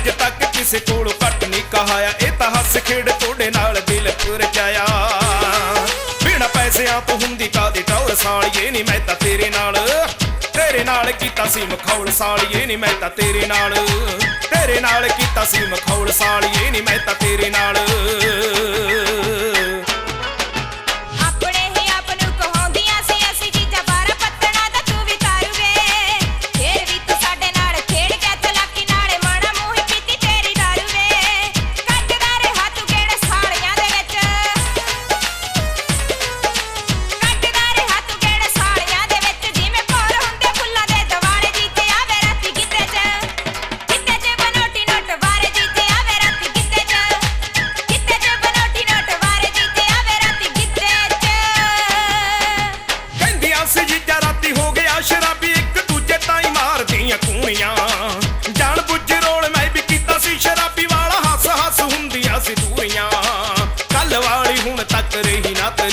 ਅੱਜ ਤੱਕ ਕਿਸੇ ਕੋਲੋਂ ਘੱਟ ਨਹੀਂ ਕਹਾਇਆ। ਇਹ ਤਾਂ ਹੱਸ ਖੇਡ ਤੁਹਾਡੇ ਨਾਲ ਦਿਲ ਪੁਰਚਾਇਆ ਬਿਨਾ ਪੈਸਿਆਂ ਤੋਂ ਹੁੰਦੀ ਕਾਦੀ ਟੌਰ ਸਾਲੀਏ ਨਹੀਂ ਮੈਂ ਤਾਂ ਤੇਰੇ ਨਾਲ। ਤੇਰੇ ਨਾਲ ਕੀਤਾ ਸੀ ਮਖੌਲ ਸਾਲੀਏ ਨਹੀਂ ਮੈਂ ਤਾਂ ਤੇਰੇ ਨਾਲ। ਤੇਰੇ ਨਾਲ ਕੀਤਾ ਸੀ ਮਖੌਲ ਸਾਲੀਏ ਨਹੀਂ ਮੈਂ ਤਾਂ ਤੇਰੇ ਨਾਲ।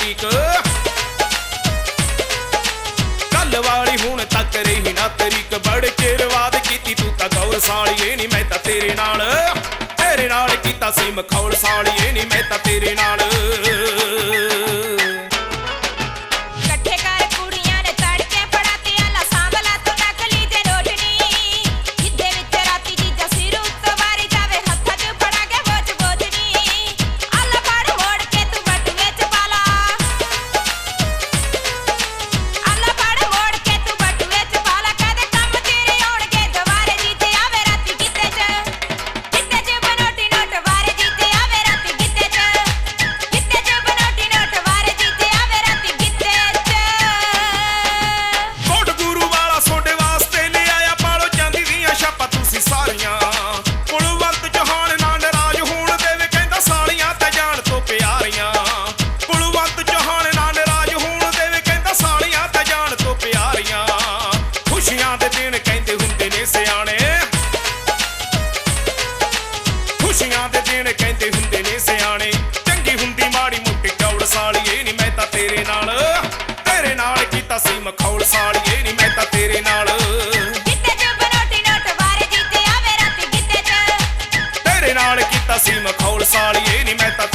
ਰਹੀ ਕੱਲ ਵਾਲੀ ਹੁਣ ਤੱਕ ਰਹੀ ਨਾ ਤਰੀਕ। ਬੜੇ ਚਿਰ ਬਾਅਦ ਕੀਤੀ ਤੂੰ ਤਾਂ ਗੌਰ ਸਾਲੀਏ ਨਹੀਂ ਮੈਂ ਤਾਂ ਤੇਰੇ ਨਾਲ। ਤੇਰੇ ਨਾਲ ਕੀਤਾ ਸੀ ਮਖੌਲ ਸਾਲੀਏ ਨਹੀਂ ਮੈਂ ਤਾਂ ਤੇਰੇ ਨਾਲ। ਖੁਸ਼ੀਆਂ ਦੇ ਦੇਣ ਕਹਿੰਦੇ ਹੁੰਦੇ ਨੇ ਸਿਆਣੇ। ਚੰਗੀ ਹੁੰਦੀ ਮਾੜੀ ਮੁੱਟੀ ਕੌੜ ਸਾਲੀਏ ਨਹੀਂ ਮੈਂ ਤਾਂ ਤੇਰੇ ਨਾਲ। ਤੇਰੇ ਨਾਲ ਕੀਤਾ ਸੀ ਮਖੌਲ ਸਾਲੀਏ ਨਹੀਂ ਮੈਂ ਤਾਂ ਤੇਰੇ ਨਾਲ। ਤੇਰੇ ਨਾਲ ਕੀਤਾ ਸੀ ਮਖੌਲ ਸਾਲੀਏ ਨਹੀਂ ਮੈਂ ਤਾਂ